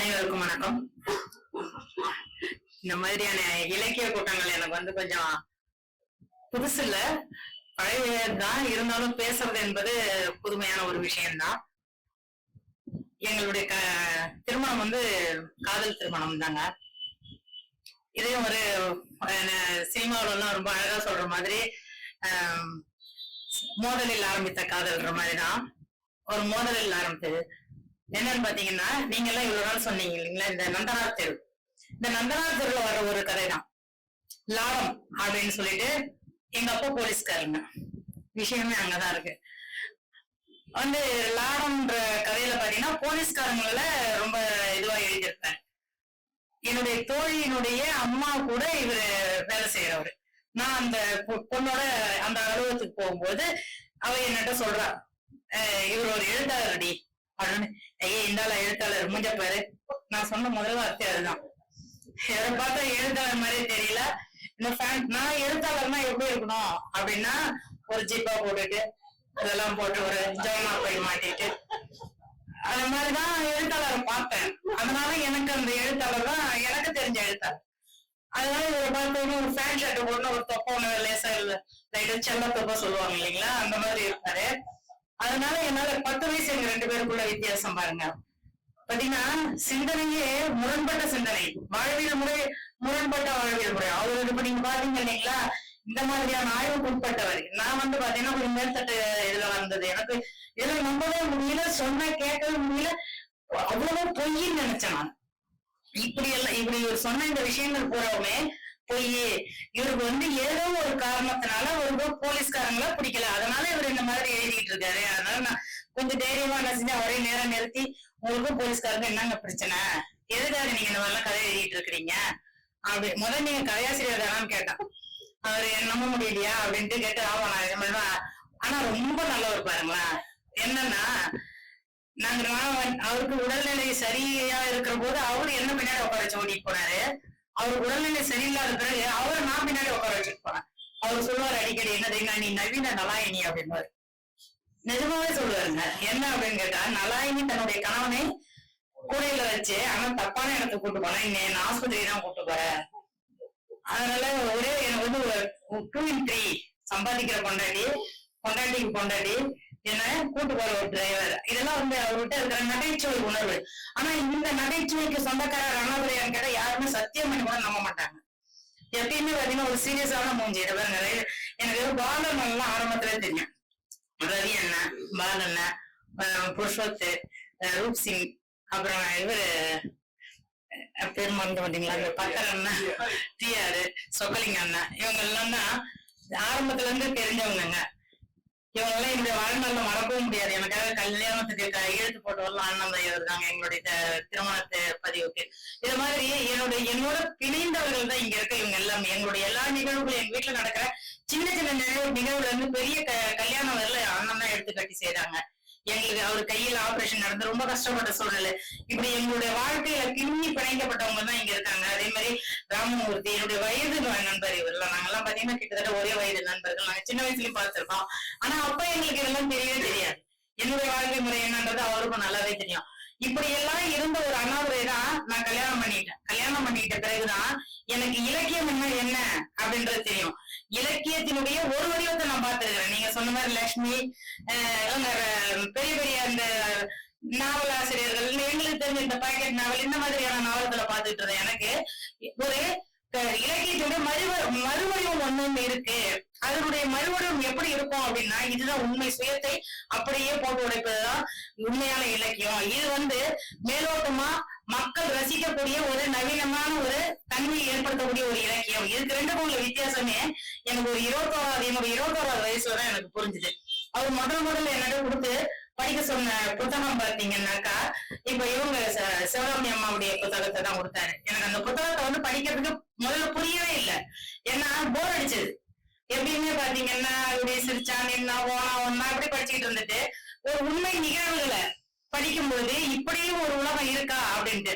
அனைவருக்கும் வணக்கம். இந்த மாதிரியான இலக்கிய கூட்டங்கள் எனக்கு வந்து கொஞ்சம் புதுசு இல்ல. பழையதான் இருந்தாலும் பேசுறது என்பது புதுமையான ஒரு விஷயம்தான். எங்களுடைய க திருமணம் வந்து காதல் திருமணம் தாங்க இதையும் ஒரு சினிமாவில எல்லாம் ரொம்ப அழகா சொல்ற மாதிரி மோதலில் ஆரம்பித்த காதல்ன்ற மாதிரிதான். ஒரு மோதலில் ஆரம்பித்தது. என்னன்னு பாத்தீங்கன்னா நீங்க எல்லாம் இவ்வளவு நாள் சொன்னீங்க இல்லைங்களா? இந்த நந்தனார் தெரு. இந்த நந்தனார் தெருல வர ஒரு கதை தான் லாபம் அப்படின்னு சொல்லிட்டு எங்க அப்பா போலீஸ்காரங்க. விஷயமே அங்கதான் இருக்கு. வந்து லாடம்ன்ற கதையில பாத்தீங்கன்னா போலீஸ்காரங்கள ரொம்ப இதுவா எழுதியிருப்பாரு. என்னுடைய தோழியினுடைய அம்மா கூட இவரு வேலை செய்யறவரு நான் அந்த பொ- பொண்ணோட அந்த அலுவலகத்துக்கு போகும்போது அவ என்னட்ட சொல்றா "அஹ் இவர் ஒரு எழுத்தாளர்டி. அப்படின்னு. ஐயே இந்தால எழுத்தாளர் மூஞ்ச பாரு. நான் சொன்ன முதல் வார்த்தை அதுதான். எதை பார்த்தா எழுத்தாளர் மாதிரி தெரியல. இந்த நான் எழுத்தாளர்னா எப்படி இருக்கணும்? அப்படின்னா ஒரு ஜிப்பா போட்டுட்டு இதெல்லாம் போட்டு ஒரு ஜோனா போய் மாட்டிட்டு. அது மாதிரிதான் எழுத்தாளர் பார்த்தேன். அதனால எனக்கு அந்த எழுத்தாளர் தான் எனக்கு தெரிஞ்ச எழுத்தாளர். அதனால இவரை பார்த்தோன்னு ஒரு ஃபேன் ஷர்ட் போட்டு ஒரு தொப்பை ஒண்ணு லேசா லைட்டா செல்ல தொப்பை சொல்லுவாங்க இல்லைங்களா? அந்த மாதிரி இருப்பாரு. அதனால என்னால பத்து வயசு எங்க ரெண்டு பேருக்குள்ள வித்தியாசம் பாருங்க. பாத்தீங்கன்னா சிந்தனையே முரண்பட்ட சிந்தனை. வாழ்வியல் முறை முரண்பட்ட வாழ்வியல் முறை. அவருக்கு இப்ப நீங்க பாத்தீங்க இல்லைங்களா? இந்த மாதிரியான ஆய்வுக்கு உட்பட்டவர். நான் வந்து பாத்தீங்கன்னா ஒரு மேல்தட்டு இதுல வந்தது. எனக்கு இதுல நம்பவே முடியல சொன்னா கேட்கவே முடியல. அவ்வளவு பொய்ன்னு நினைச்சேன் நான். இப்படி எல்லாம் இப்படி ஒரு சொன்ன இந்த விஷயங்கள் பூராவுமே போய் இவருக்கு வந்து ஏதோ ஒரு காரணத்தினால ஒரு போலீஸ்காரங்கள பிடிக்கல. அதனால இவர் இந்த மாதிரி எழுதிட்டு இருக்காரு. அதனால நான் கொஞ்சம் தைரியமா என்ன செஞ்சேன் நேரம் நிறுத்தி உங்களுக்கும் போலீஸ்காரங்க என்னங்க பிரச்சனை? எதுக்காக நீங்க இந்த மாதிரிலாம் கதை எழுதிட்டு இருக்கிறீங்க? அப்படி முதல்ல நீங்க கதையாசிரியர் தானான்னு கேட்டான். அவர் "என்ன நம்ப முடியலையா? அப்படின்ட்டு கேட்டு ஆமா நான் இது மாதிரி ஆனா ரொம்ப நல்லவர் பாருங்களேன். என்னன்னா நாங்க அவருக்கு உடல்நிலை சரியா இருக்கிற போது அவரு என்ன பின்னாடி உட்கார வச்சு போனாரு? அவர் உடல்நிலை சரியில்லாத பிறகு அவரை நான் பின்னாடி உட்கார வச்சுட்டு அவர் சொல்லுவார் அடிக்கடி என்ன நீ நவீன நலாயினி அப்படின்பாரு நிஜமாவே சொல்லுவாருங்க. என்ன அப்படின்னு கேட்டா நலாயினி தன்னுடைய கணவனை கூடையில வச்சு ஆனா தப்பான இடத்துக்கு கூட்டு போனா இன்னும் நான் ஆஸ்பத்திரி தான் கூட்டு போறேன். அதனால ஒரே எனக்கு வந்து டூ இன் த்ரீ சம்பாதிக்கிற கொண்டாடி கொண்டாட்டிக்கு கொண்டாடி என்ன? கூட்டு போற ஒரு டிரைவர் இதெல்லாம் வந்து அவர்கிட்ட இருக்கிற நகைச்சுவை உணர்வு. ஆனா இந்த நகைச்சுவைக்கு சொந்தக்காரர் அண்ணாதுரையான்னு கேட்டா யாருமே சத்தியம் பண்ணி கூட நம்ப மாட்டாங்க. எப்பயுமே பாத்தீங்கன்னா ஒரு சீரியஸான மூஞ்சி. இதை பாருங்க நிறைய- எனக்கு பாலன் எல்லாம் ஆரம்பத்துல தெரியும். ரவி அண்ணன் பால் அண்ணன் அஹ் புருஷோத்து ரூப் சிங் அப்புறம் இவரு பேர் மறந்து மாட்டீங்களா இந்த பக்கர் அண்ணன் டிஆர் சொக்கலிங்க அண்ணன் இவங்க எல்லாம் தான் ஆரம்பத்துல இருந்து தெரிஞ்சவங்கங்க. இவங்க எல்லாம் என்னுடைய வாழ்நாள்ல மறக்கவும் முடியாது. எனக்காக கல்யாணத்துக்கு க- எழுத்து போட்டு வரலாம் அண்ணன் இருக்காங்க எங்களுடைய திருமணத்தை திருமணத்து பதிவுக்கு. இது மாதிரி என்னுடைய என்னோட பிணைந்தவர்கள் தான் இங்க இருக்க இவங்க எல்லாமே. எங்களுடைய எல்லா நிகழ்வுகளும் எங்க வீட்டுல நடக்கிற சின்ன சின்ன நிகழ்வு நிகழ்வுல இருந்து பெரிய க- கல்யாணம் வரல அண்ணன் தான் எடுத்து கட்டி செய்யறாங்க எங்களுக்கு அவர் கையில ஆபரேஷன் நடந்து ரொம்ப கஷ்டப்பட்ட சூழ்நிலை. இப்படி எங்களுடைய வாழ்க்கையில கிண்ணி பிணைக்கப்பட்டவங்க தான் இங்க இருக்காங்க. அதே மாதிரி ராமமூர்த்தி என்னுடைய வயது நண்பர் இவர்லாம் நாங்கெல்லாம் பாத்தீங்கன்னா கிட்டத்தட்ட ஒரே வயது நண்பர்கள். நாங்க சின்ன வயசுலயும் பார்த்திருக்கோம் ஆனா அப்ப எங்களுக்கு இதெல்லாம் தெரியவே தெரியாது. என்னுடைய வாழ்க்கை முறை என்னன்றது அவருக்கும் நல்லாவே தெரியும். இப்படி எல்லாம் இருந்த ஒரு அண்ணாதுரை தான் நான் கல்யாணம் பண்ணிட்டேன். கல்யாணம் பண்ணிட்ட பிறகுதான் எனக்கு இலக்கியம் என்ன என்ன அப்படின்றது தெரியும். இலக்கியத்தினுடைய ஒரு வடிவத்தை நான் பார்த்திருக்கிறேன். நீங்க சொன்ன மாதிரி லக்ஷ்மி அஹ் பெரிய பெரிய அந்த நாவல் ஆசிரியர்கள் எங்களுக்கு தெரிஞ்ச இந்த பாக்கெட் நாவல் இந்த மாதிரியான நாவல்களை பார்த்துட்டு இருந்தேன். எனக்கு ஒரு இலக்கியத்தினுடைய மறுவ மறுவடிவம் ஒண்ணு ஒண்ணு இருக்கு. அதனுடைய மறுவடிவம் எப்படி இருக்கும் அப்படின்னா இதுதான் உண்மை சுயத்தை அப்படியே போட்டு உடைப்பதுதான் உண்மையான இலக்கியம். இது வந்து மேலோட்டமா மக்கள் ரசிக்கக்கூடிய ஒரு நவீனமான ஒரு தன்மையை ஏற்படுத்தக்கூடிய ஒரு இலக்கியம். இதுக்கு ரெண்டுக்கும் உள்ள வித்தியாசமே எனக்கு ஒரு இருபத்தோராது என்னோட இருபத்தோராது வயசுலதான் எனக்கு புரிஞ்சுது. அவர் முதல் முதல்ல என்னிடம் கொடுத்து படிக்க சொன்ன புத்தகம் பாத்தீங்கன்னாக்கா இப்ப இவங்க ச- சிவகாமி அம்மாவுடைய புத்தகத்தை தான் கொடுத்தாரு. எனக்கு அந்த புத்தகத்தை வந்து படிக்கிறதுக்கு முதல்ல புரியவே இல்லை. ஏன்னா போர் அடிச்சது. எப்படியுமே பாத்தீங்கன்னா இப்படி சிரிச்சா நின்னா ஓனா ஒன்னா அப்படி படிச்சுக்கிட்டு இருந்துட்டு ஒரு உண்மை நிகழ்வுகளை படிக்கும்போது இப்படியும் ஒரு உலகம் இருக்கா அப்படின்ட்டு.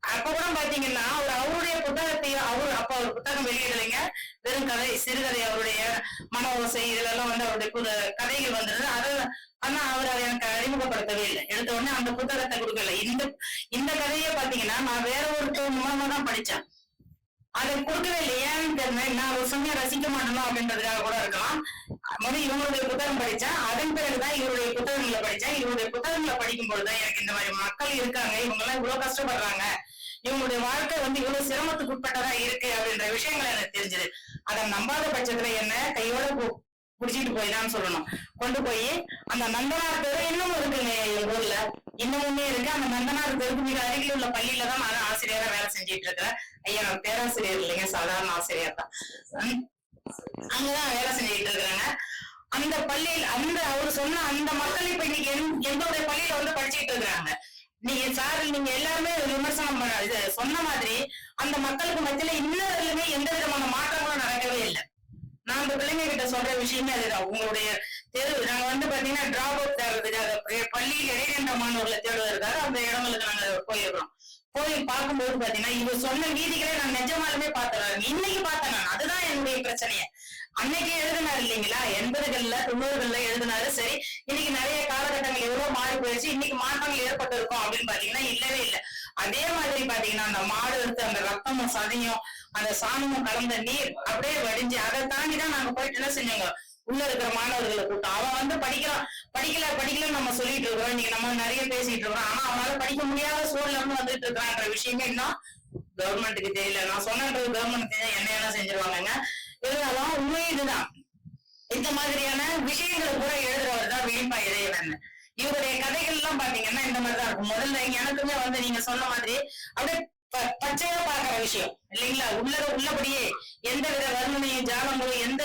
அப்ப கூட பாத்தீங்கன்னா அவர் அவருடைய புத்தகத்தையும் அவரு அப்ப அவர் புத்தகம் வெளியிடலைங்க. வெறும் கதை சிறுகதை அவருடைய மன ஓசை இதெல்லாம் வந்து அவருடைய புத- கதைகள் வந்தது அது ஆனா அவர் அதை எனக்கு அறிமுகப்படுத்தவே இல்லை. எடுத்த உடனே அந்த புத்தகத்தை கொடுக்கல. இந்த இந்த கதையை பாத்தீங்கன்னா நான் வேற ஒருத்தர் மூலமா தான் படிச்சேன். அதை கொடுக்கவே இல்லை. ஏன்னு தெரியல நான் ஒரு சமயம் ரசிக்க மாட்டேனோ அப்படின்றதுக்காக கூட இருக்கலாம். முதல் இவங்களுடைய புத்தகம் படிச்சேன். அதன் பிறகுதான் இவருடைய புத்தகங்களை படிச்சேன். இவருடைய புத்தகங்களை படிக்கும் பொழுதுதான் எனக்கு இந்த மாதிரி மக்கள் இருக்காங்க. இவங்க எல்லாம் இவ்வளவு கஷ்டப்படுறாங்க. இவங்களுடைய வாழ்க்கை வந்து இவ்வளவு சிரமத்துக்கு உட்பட்டதா இருக்கு அப்படின்ற விஷயங்கள் எனக்கு தெரிஞ்சது. அதை நம்பாத பட்சத்துல என்ன கையோட பு- புடிச்சிட்டு போய் தான் சொல்லணும். கொண்டு போய் அந்த நந்தனார் தெரு இன்னமும் இருக்குங்க எங்க ஊர்ல. இன்னமுமே இருக்கு. அந்த நந்தனார் தெருக்கு மிக அருகில் உள்ள பள்ளியில தான் நான் ஆசிரியரா வேலை செஞ்சிட்டு இருக்கிறேன். ஐயா நான் பேராசிரியர் இல்லைங்க. சாதாரண ஆசிரியர் தான். உம் அங்கதான் வேலை செஞ்சுட்டு இருக்கிறாங்க. அந்த பள்ளியில் அந்த அவர் சொன்ன அந்த மக்கள் இப்ப இன்னைக்கு எந்த ஒரு பள்ளியில வந்து படிச்சுட்டு இருக்கிறாங்க. நீங்க சார் நீங்க எல்லாருமே விமர்சனம் பண்ண சொன்ன மாதிரி அந்த மக்களுக்கு மத்தியில இன்னொருமே எந்த விதமான மாற்றங்களும் நடக்கவே இல்லை. நான் அந்த பிள்ளைங்க கிட்ட சொல்ற விஷயமே அதுதான். உங்களுடைய தேர்வு. நாங்க வந்து பாத்தீங்கன்னா டிராப் அவுட் தேடுறதுக்காக பள்ளியில் இடைநின்ற மாணவர்களை தேடுவதற்காக அந்த இடங்களுக்கு நாங்க போயிருக்கிறோம். போய் பார்க்கும்போது பாத்தீங்கன்னா இவர் சொன்ன வீதிகளை நான் நிஜமாலுமே பார்த்தேன். இன்னைக்கு பார்த்தேன் நான். அதுதான் என்னுடைய பிரச்சனையே. அன்னைக்கு எழுதினாரு இல்லைங்களா? எண்பதுகள்ல தொண்ணூறுகள்ல எழுதினாரு. சரி இன்னைக்கு நிறைய காலகட்டங்கள் எவ்வளவு மாறி போயிடுச்சு இன்னைக்கு மாற்றங்கள் ஏற்பட்டிருக்கும் அப்படின்னு பாத்தீங்கன்னா இல்லவே இல்லை. அதே மாதிரி பாத்தீங்கன்னா அந்த மாடு எடுத்து அந்த ரத்தமும் சதையும் அந்த சாணமும் கலந்த நீர் அப்படியே வடிஞ்சு அதை தாண்டி தான் நாங்க போயிட்டு என்ன செஞ்சோங்க? உள்ள இருக்கிற மாணவர்களை கூட்டம் அவன் வந்து படிக்கிறான். படிக்கல படிக்கல நம்ம சொல்லிட்டு இருக்கிறோம். இன்னைக்கு நம்ம நிறைய பேசிட்டு இருக்கிறோம். ஆனா அவனால படிக்க முடியாத சூழல்ல வந்துட்டு இருக்கான்ற விஷயமே இன்னும் கவர்மெண்ட்டுக்கு தெரியல. நான் சொன்னது கவர்மெண்ட் என்ன என்ன செஞ்சிருவாங்க எழுதலாம் உண்மை இதுதான். இந்த மாதிரியான விஷயங்களை கூட எழுதுறவர் தான் விழிப்பா இறைவன். இவருடைய கதைகள் எல்லாம் பாத்தீங்கன்னா இந்த மாதிரிதான் இருக்கும். முதல்ல எனக்குமே வந்து நீங்க சொன்ன மாதிரி அப்படியே ப- பச்சையா பாக்குற விஷயம். இல்லைங்களா? உள்ள உள்ளபடியே எந்த வித வர்ணனையும் ஜாலங்களும் எந்த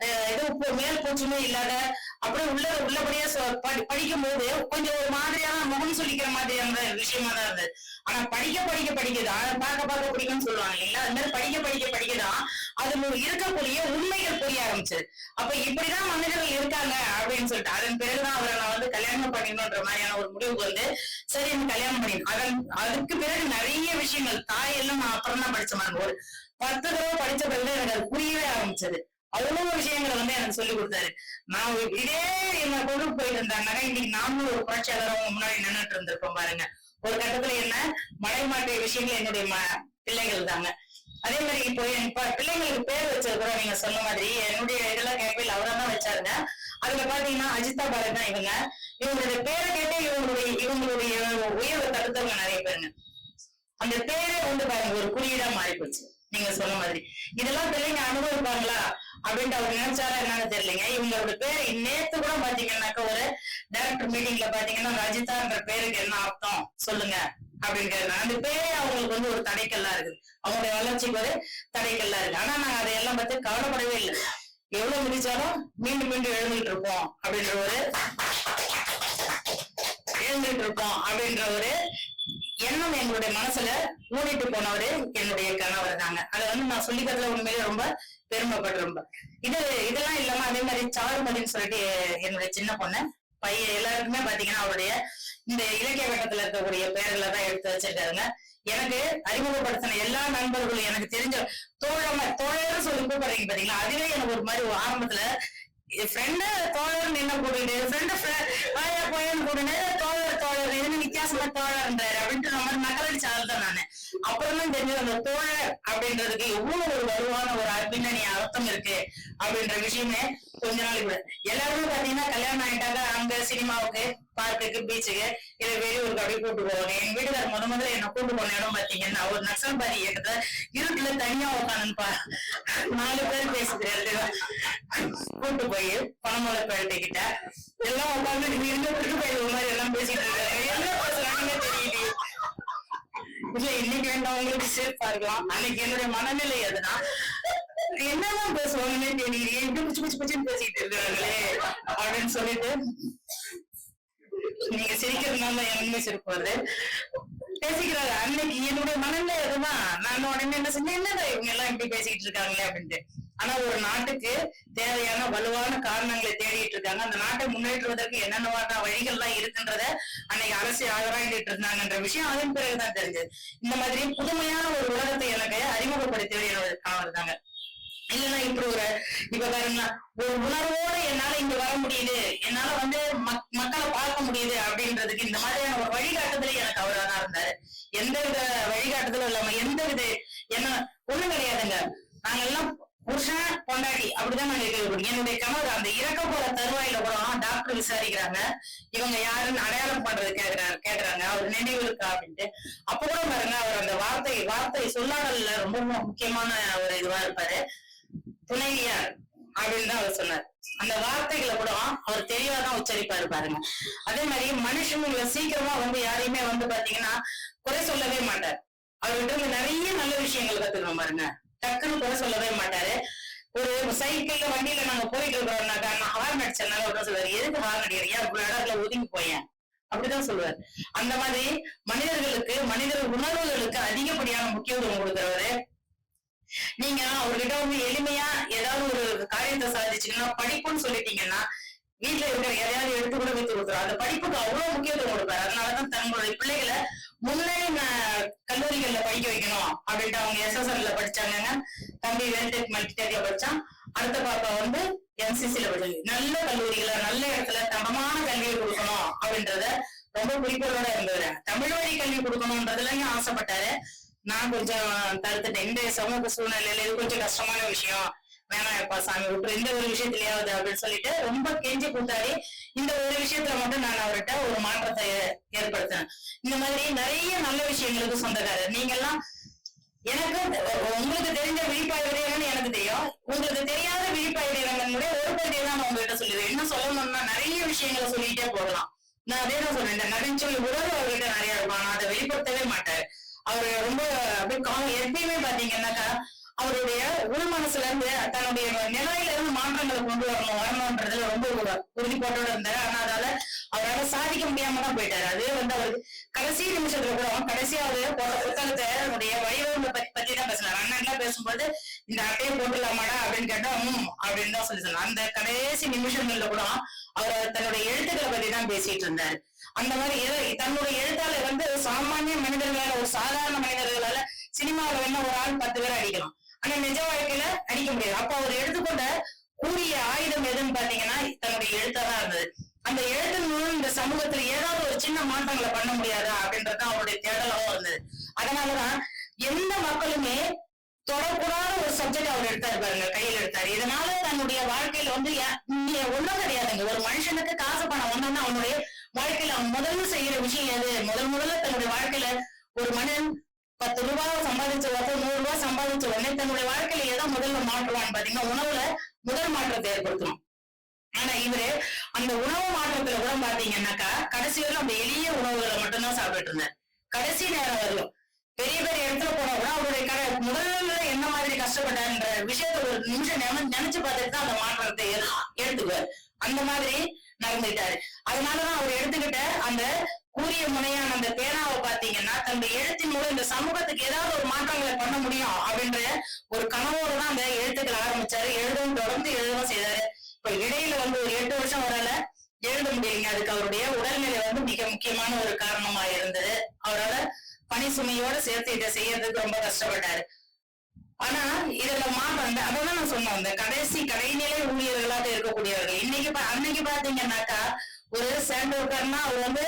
அஹ், இது மேல் பூச்சுமே இல்லாத அப்புறம் உள்ள உள்ளபடியா படி- படிக்கும் போது கொஞ்சம் ஒரு மாதிரியான முகம் சொல்லிக்கிற மாதிரியான விஷயமா தான் இருந்தது. ஆனா படிக்க படிக்க படிக்கதான் பார்க்க பார்க்க பிடிக்கும்னு சொல்லுவாங்க இல்லைங்களா? அது மாதிரி படிக்க படிக்க படிக்கதான் அது இருக்கக்கூடிய உண்மைகள் புரிய ஆரம்பிச்சது. அப்ப இப்படிதான் மனிதர்கள் இருக்காங்க அப்படின்னு சொல்லிட்டு அதன் பிறகுதான் அவரை நான் வந்து கல்யாணம் பண்ணிக்கணுன்ற மாதிரியான ஒரு முடிவுக்கு வந்து சரி எனக்கு கல்யாணம் பண்ணி அதன் அதுக்கு பிறகு நிறைய விஷயங்கள் தாய் எல்லாம் நான் அப்புறம் தான் படிச்ச மாதிரி. ஒரு பத்து தடவை படிச்ச பிறகு எனக்கு அது புரியவே ஆரம்பிச்சது. அவ்வளவு விஷயங்களை வந்து எனக்கு சொல்லி கொடுத்தாரு. நான் இதே என்ன கொண்டு போயிட்டு இருந்தாங்க இன்னைக்கு நாமளும் ஒரு புரட்சியாளர் முன்னாடி நின்றுட்டு இருந்திருப்போம் பாருங்க. ஒரு கட்டத்துல என்ன மலை மாற்றிய விஷயங்கள் என்னுடைய பிள்ளைகள் தாங்க. அதே மாதிரி இப்போ என் பிள்ளைங்களுக்கு பேர் வச்சது கூட நீங்க சொன்ன மாதிரி. என்னுடைய இதெல்லாம் கேட்பில் அவரா தான் வச்சாருங்க. அதுல பாத்தீங்கன்னா அஜிதா பாரத் தான் இவங்க. இவங்களுடைய பேரை கேட்டே இவங்களுடைய இவங்களுடைய உயர்வை தடுத்தவங்க நிறைய பேருங்க. அந்த பேரே வந்து பாருங்க ஒரு குறியீடா மாறி போச்சு நீங்க சொன்ன மாதிரி. இதெல்லாம் பிள்ளைங்க அனுபவிப்பாங்களா? அப்படின்ட்டு அவர் நினைச்சாரா என்னன்னு தெரியலங்க. இவங்களோட பேர் நேத்து கூட பாத்தீங்கன்னாக்க ஒரு டைரக்டர் மீட்டிங்ல பாத்தீங்கன்னா ரஜிதான்ற பேருக்கு என்ன அர்த்தம்? சொல்லுங்க. அப்படின்னு அந்த பேரே அவங்களுக்கு வந்து ஒரு தடைக்கல்லா இருக்குது. அவங்களுடைய வளர்ச்சிக்கு ஒரு தடைக்கல்லா இருக்கு ஆனா நாங்க அதையெல்லாம் பத்தி கவலைப்படவே இல்லை. எவ்வளவு முடிச்சாலும் மீண்டும் மீண்டும் எழுந்துட்டு இருப்போம் அப்படின்ற ஒரு எழுந்துட்டு இருப்போம் அப்படின்ற ஒரு எண்ணம் எங்களுடைய மனசுல ஊறிட்டு போனவரு என்னுடைய கணவர் தாங்க. அதை வந்து நான் சொல்லிக்கிறதுல உண்மையிலே ரொம்ப பெருமைப்பட்டு ரொம்ப. இது இதெல்லாம் இல்லாம அதே மாதிரி சாருமதின்னு சொல்லிட்டு என்னுடைய சின்ன பொண்ணு பையன் எல்லாருக்குமே பாத்தீங்கன்னா அவருடைய இந்த இலக்கிய வட்டத்துல இருக்கக்கூடிய பெயர்களை தான் எடுத்து வச்சிருக்காருங்க. எனக்கு அறிமுகப்படுத்தின எல்லா நண்பர்களும் எனக்கு தெரிஞ்ச தோழம தோழர் சொல்லி கூப்பிடுறீங்க பாத்தீங்களா? அதுவே எனக்கு ஒரு மாதிரி ஆரம்பத்துல ஃப்ரெண்டு தோழர் என்ன கூட்டிட்டு ஃப்ரெண்டு வாயா போயன்னு கூட்டிட்டு தோழர் தோழர் என்ன வித்தியாசமா தோழர்ன்றாரு அப்படின்ட்டு நம்ம நகலடிச்ச ஆள் தான் நானு. அப்புறம் தெரிஞ்சது அந்த தோழர் அப்படின்றதுக்கு எவ்வளவு ஒரு வலுவான ஒரு பின்னணி அர்த்தம் இருக்கு அப்படின்ற விஷயமே கொஞ்ச நாள் கூட எல்லாருமே பாத்தீங்கன்னா கல்யாணம் ஆயிட்டாங்க அங்க சினிமாவுக்கு பார்க்குக்கு பீச்சுக்கு இல்ல வெளியூருக்கு அப்படி கூட்டு போவாங்க. எங்க வீட்டுக்காரர் முத முதல்ல என்ன கூட்டு போன இடம் பாத்தீங்கன்னா ஒரு நக்சல்பாரி இயக்கத்துல இருட்டுல தனியா உட்காந்துப்பா நாலு பேர் பேசுது கூட்டு போய் பணமலை பேட்டை கிட்ட எல்லாம் உட்காந்து நீங்க எங்க கூட்டு போயிருக்க மாதிரி எல்லாம் பேசிட்டு இருக்காங்க என்ன பேசுறாங்கன்னு தெரியலையே. இல்ல இன்னைக்கு வேண்டவங்களுக்கு சேஃபா இருக்கலாம். அன்னைக்கு என்னுடைய மனநிலை அதுனா என்னதான் பேசுவாங்கன்னே தெரியலையே. இப்படி பிச்சு பிச்சு பிச்சுன்னு பேசிட்டு இருக்காங்களே அப்படின்னு சொல்லிட்டு நீங்க சிரிக்கிறதுனால எனக்குமே சிரிப்பு வருது. பேசிக்கிறாரு. அன்னைக்கு என்னுடைய மனநிலை அதுதான் நான் உடனே என்ன செஞ்சேன் என்னடா இவங்க எல்லாம் இப்படி பேசிக்கிட்டு இருக்காங்களே அப்படின்ட்டு. ஆனா ஒரு நாட்டுக்கு தேவையான வலுவான காரணங்களை தேடிட்டு இருக்காங்க. அந்த நாட்டை முன்னேற்றுவதற்கு என்னென்ன வழிகள்லாம் இருக்குன்றத அன்னைக்கு அரசு ஆராய்ந்துட்டு இருந்தாங்கன்ற விஷயம் அதன் பிறகுதான் தெரிஞ்சது. இந்த மாதிரி புதுமையான ஒரு உலகத்தை எனக்கு அறிமுகப்படுத்தியவர் என்னோட கணவர் தாங்க. இல்லைன்னா இப்படி ஒரு இப்ப பாருங்க ஒரு உணர்வோட என்னால இங்க வர முடியுது. என்னால வந்து மக்- மக்களை பார்க்க முடியுது அப்படின்றதுக்கு இந்த மாதிரியான ஒரு வழி எந்தவித எந்த வித வழிகாட்டுதலும் இல்லாம எந்த வித என்ன ஒண்ணும் கிடையாதுங்க. நாங்க எல்லாம் புருஷன் பொண்டாட்டி அப்படிதான் நாங்க கேள்விப்பட்டோம் என்னுடைய கணவர் அந்த இறக்க போற தருவாயில கூட டாக்டர் விசாரிக்கிறாங்க. இவங்க யாருன்னு அடையாளம் பண்றது கேக்குறாங்க கேக்குறாங்க. அவர் நினைவு இருக்கா அப்படின்ட்டு. அப்ப கூட பாருங்க அவர் அந்த வார்த்தை வார்த்தை சொல்லாடல்ல ரொம்ப முக்கியமான ஒரு இதுவா இருப்பாரு. துணைவியார் அப்படின்னு தான் அவர் சொன்னார். அந்த வார்த்தைகளை கூட அவர் தெளிவாதான் உச்சரிப்பாரு பாருங்க. அதே மாதிரி மனுஷங்களை சீக்கிரமா வந்து யாரையுமே வந்து பாத்தீங்கன்னா குறை சொல்லவே மாட்டார். அவர்கிட்ட இருந்து நிறைய நல்ல விஷயங்கள் கத்துக்கணும் பாருங்க. டக்குன்னு குறை சொல்லவே மாட்டாரு. ஒரு சைக்கிள்ல வண்டியில நாங்க போயிட்டு இருக்கிறோம்னாக்கா நான் ஹார்ன் அடிச்சனால உடனே சொல்லுவாரு? எதுக்கு ஹார்ன் அடிக்கிறியா இவ்வளவு இடத்துல ஒதுங்கி போயேன். அப்படிதான் சொல்லுவார். அந்த மாதிரி மனிதர்களுக்கு மனிதர் உணர்வுகளுக்கு அதிகப்படியான முக்கியத்துவம் கொடுக்கிறவரு நீங்க அவர்கிட்ட வந்து எளிமையா ஏதாவது ஒரு காரியத்தை சாதிச்சீங்கன்னா படிப்புன்னு சொல்லிட்டீங்கன்னா வீட்டுல இருக்கிற எதையாவது எடுத்து கூட வைத்து கொடுக்குறோம் அந்த படிப்புக்கு அவ்வளவு முக்கியத்துவம் கொடுப்பாரு. அதனாலதான் தங்களுடைய பிள்ளைகளை முன்னே கல்லூரிகள்ல படிக்க வைக்கணும் அப்படின்ட்டு அவங்க எஸ்எஸ்எல்ல படிச்சாங்க தம்பி வேல்டெக் மல்டிடெக்ல படிச்சான். அடுத்த பாப்பா வந்து என்சிசில படிச்சாங்க நல்ல கல்லூரிகள நல்ல இடத்துல தரமான கல்வியை கொடுக்கணும் அப்படின்றத ரொம்ப குறிக்கோளோட இருந்தது தமிழ் வழி கல்வி கொடுக்கணும்ன்றதுலயும் ஆசைப்பட்டாரு. நான் கொஞ்சம் தடுத்துட்டேன். இந்த சமூக சூழ்நிலையில இது கொஞ்சம் கஷ்டமான விஷயம். வேணாம் எப்பா சாமி விட்டு இந்த ஒரு விஷயத்துலயாவது அப்படின்னு சொல்லிட்டு ரொம்ப கெஞ்சி கூத்தாடி இந்த ஒரு விஷயத்துல மட்டும் நான் அவர்கிட்ட ஒரு மாற்றத்தை ஏற்படுத்தினேன். இந்த மாதிரி நிறைய நல்ல விஷயங்களுக்கு சொந்தக்காரர். நீங்க எல்லாம் எனக்கு உங்களுக்கு தெரிஞ்ச விழிப்பாயுடையவன்னு எனக்கு தெரியும். உங்களுக்கு தெரியாத விழிப்பாயுடையவனுடைய ஒரு பகுதியை தான் நான் உங்ககிட்ட சொல்லிடுவேன். என்ன சொல்லணும்னா நிறைய விஷயங்களை சொல்லிட்டே போகலாம். நான் அதே தான் சொல்றேன். இந்த நகைச்சுவை உறவு அவர்கிட்ட நிறைய இருக்கும். ஆனா அதை வெளிப்படுத்தவே மாட்டாரு. அவரு ரொம்ப அப்படியே எப்பயுமே பாத்தீங்கன்னாக்கா அவருடைய உள் மனசுல இருந்து தன்னுடைய நிலையில இருந்து மாற்றங்களை கொண்டு வரணும் வரணும்ன்றதுல ரொம்ப உறுதி போட்டோட இருந்தாரு. ஆனா அதால அவரால சாதிக்க முடியாம தான் போயிட்டாரு. அதே வந்து அவர் கடைசி நிமிஷத்துல கூட கடைசியா அவரு போட்ட புத்தகத்தை அவருடைய வடிவங்களை பத்தி பத்தி தான் பேசினார். அண்ணன்லாம் பேசும்போது இந்த அட்டையை போட்டுலாமாடா அப்படின்னு கேட்டா ம் அப்படின்னு தான் சொல்லி சொன்னார். அந்த கடைசி நிமிஷங்கள்ல கூட அவர் தன்னுடைய எழுத்துக்களை பத்தி தான் பேசிட்டு இருந்தாரு. அந்த மாதிரி தன்னுடைய எழுத்தால வந்து சாமானிய மனிதர்களால ஒரு சாதாரண மனிதர்களால சினிமாவில் வேணா ஒரு ஆள் பத்து பேர் அடிக்கலாம். ஆனா நிஜ வாழ்க்கையில அடிக்க முடியாது. அப்ப அவர் எடுத்துக்கொண்ட கூடிய ஆயுதம் எதுன்னு பாத்தீங்கன்னா தன்னுடைய எழுத்தாதான் இருந்தது. அந்த எழுத்தின் மூலம் இந்த சமூகத்துல ஏதாவது ஒரு சின்ன மாற்றங்களை பண்ண முடியாதா அப்படின்றது அவருடைய தேடலாவும் இருந்தது. அதனாலதான் எந்த மக்களுமே தொடக்கூடாத ஒரு சப்ஜெக்ட் அவர் எடுத்தாரு பாருங்க கையில் எடுத்தாரு. இதனால தன்னுடைய வாழ்க்கையில வந்து இங்க ஒண்ணும் கிடையாதுங்க. ஒரு மனுஷனுக்கு காசு பணம் வந்தோம்னா அவனுடைய வாழ்க்கையில அவன் முதல்ல செய்யற விஷயம் எது? முதல் முதல்ல தன்னுடைய வாழ்க்கையில ஒரு மனிதன் பத்து ரூபாய் சம்பாதிச்ச உடனே நூறு ரூபாய் சம்பாதிச்ச உடனே தன்னுடைய வாழ்க்கையில எதை முதல்ல மாற்றுவான்னு பாத்தீங்கன்னா உணவுல முதல் மாற்றத்தை ஏற்படுத்தணும். ஆனா இவரு அந்த உணவு மாற்றத்துல கூட பாத்தீங்கன்னாக்கா கடைசி வரையும் அந்த எளிய உணவுகளை மட்டும்தான் சாப்பிட்டு இருந்தார். கடைசி நேரம் வரலும் பெரிய பெரிய இடத்துல போனா கூட அவருடைய கடை முதல்ல என்ன மாதிரி கஷ்டப்பட்டான்ற விஷயத்த ஒரு நிமிஷம் நினைச்சு பார்த்துட்டு தான் அந்த மாற்றத்தை எடுத்துக்குவார் அந்த மாதிரி நடந்துட்டாரு அதனாலதான் அவர் எடுத்துக்கிட்ட அந்த கூறிய முனையான அந்த பேனாவை பாத்தீங்கன்னா தன்னுடைய எழுத்தின் மூலம் இந்த சமூகத்துக்கு ஏதாவது ஒரு மாற்றங்களை பண்ண முடியும் அப்படின்ற ஒரு கனவோட தான் அந்த எழுத்துக்கள் ஆரம்பிச்சாரு. எழுதவும் தொடர்ந்து எழுதவும் செய்தாரு. இப்ப இடையில வந்து ஒரு எட்டு வருஷம் வரல எழுத முடியலைங்க. அதுக்கு அவருடைய உடல்நிலை வந்து மிக முக்கியமான ஒரு காரணமா இருந்தது. அவரால பணி சுமையோட சேர்த்து இதை செய்யறதுக்கு ரொம்ப கஷ்டப்பட்டாரு. ஆனா இதுல மாற்றம் இந்த- அதான் நான் சொன்னேன் இந்த கடைசி கடைநிலை ஊழியர்களாக இருக்கக்கூடியவர்கள். இன்னைக்கு அன்னைக்கு பாத்தீங்கன்னாக்கா ஒரு சேண்டோக்கர்னா அவர் வந்து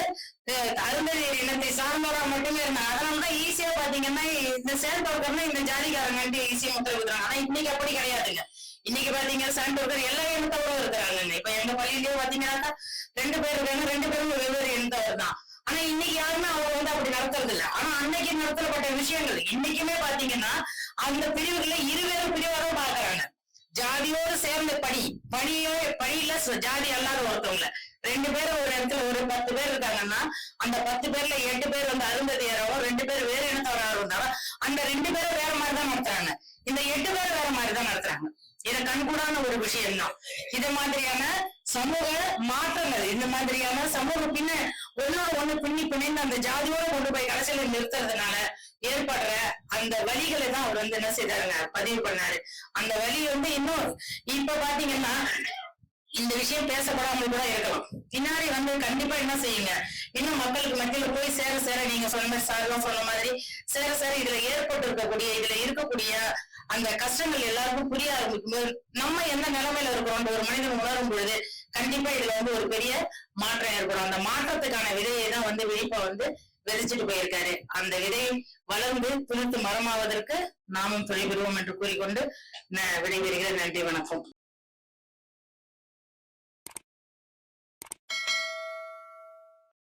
அருந்ததி இனத்தை சார்ந்தவரா மட்டுமே இருந்தாங்க. அதனாலதான் ஈஸியா பாத்தீங்கன்னா இந்த சேண்டோக்கர்னா இந்த ஜாதிக்காரங்க ஈஸியா முத்திர குத்துறாங்க. ஆனா இன்னைக்கு அப்படி கிடையாதுங்க. இன்னைக்கு பாத்தீங்க சாண்டோக்கர் எல்லா இனத்தவரும் இருக்கிறாங்க. இப்ப எங்க பள்ளியிலயே பாத்தீங்கன்னாக்கா ரெண்டு பேர் இருக்காங்க. ரெண்டு பேரும் வெவ்வேறு இனத்தவர் தான். ஆனா இன்னைக்கு யாருமே அவங்க வந்து அப்படி நடத்துறது இல்ல ஆனா அன்னைக்கு நடத்தப்பட்ட விஷயங்கள் இன்னைக்குமே பாத்தீங்கன்னா அந்த பிரிவுகளை இருவேறு பிரிவாக பாக்குறாங்க ஜாதியோடு சேர்ந்த பணி பணியோ பணியில ஜாதி அல்லாத ஒருத்தவங்க. ரெண்டு பேரும் ஒரு இடத்துல ஒரு பத்து பேர் இருக்காங்கன்னா அந்த பத்து பேர்ல எட்டு பேர் வந்து அருந்ததியராவோ ரெண்டு பேர் வேற இனத்தவராக இருந்தாலும் அந்த ரெண்டு பேரும் வேற மாதிரி தான் நடத்துறாங்க. இந்த எட்டு பேர் வேற மாதிரி தான் நடத்துறாங்க. இது கண்கூடான ஒரு விஷயம் தான் இது மாதிரியான சமூக மாற்றங்கள் இந்த மாதிரியான சமூக பின்ன ஒன்னோட ஒண்ணு பின்னி பிணைந்து அந்த ஜாதியோட கொண்டு போய் கடைசியில நிறுத்துறதுனால ஏற்படுற அந்த வழிகளை தான் அவர் வந்து என்ன செய்தாருங்க பதிவு பண்ணாரு. அந்த வழி வந்து இன்னும் இப்ப பாத்தீங்கன்னா இந்த விஷயம் பேசப்படாம கூட இருக்கலாம். பின்னாடி வந்து கண்டிப்பா என்ன செய்யுங்க? இன்னும் மக்களுக்கு மத்தியில போய் சேர சேர நீங்க சொன்ன மாதிரி சார்லாம் சொன்ன மாதிரி சேர சேர இதுல ஏற்பட்டு இருக்கக்கூடிய இதுல இருக்கக்கூடிய அந்த கஷ்டங்கள் எல்லாருக்கும் புரிய ஆரம்பிக்கும் போது நம்ம என்ன நிலைமையில இருக்கிறோம் ஒரு மனிதன் உணரும் பொழுது கண்டிப்பா இதுல வந்து ஒரு பெரிய மாற்றம் ஏற்படும். அந்த மாற்றத்துக்கான விதையை தான் வந்து விழிப்பா வந்து விதைச்சிட்டு போயிருக்காரு. அந்த விதை வளர்ந்து துளுத்து மரமாவதற்கு நாமும் துணை பெறுவோம் என்று கூறிக்கொண்டு நான் விடைபெறுகிறேன். நன்றி வணக்கம்.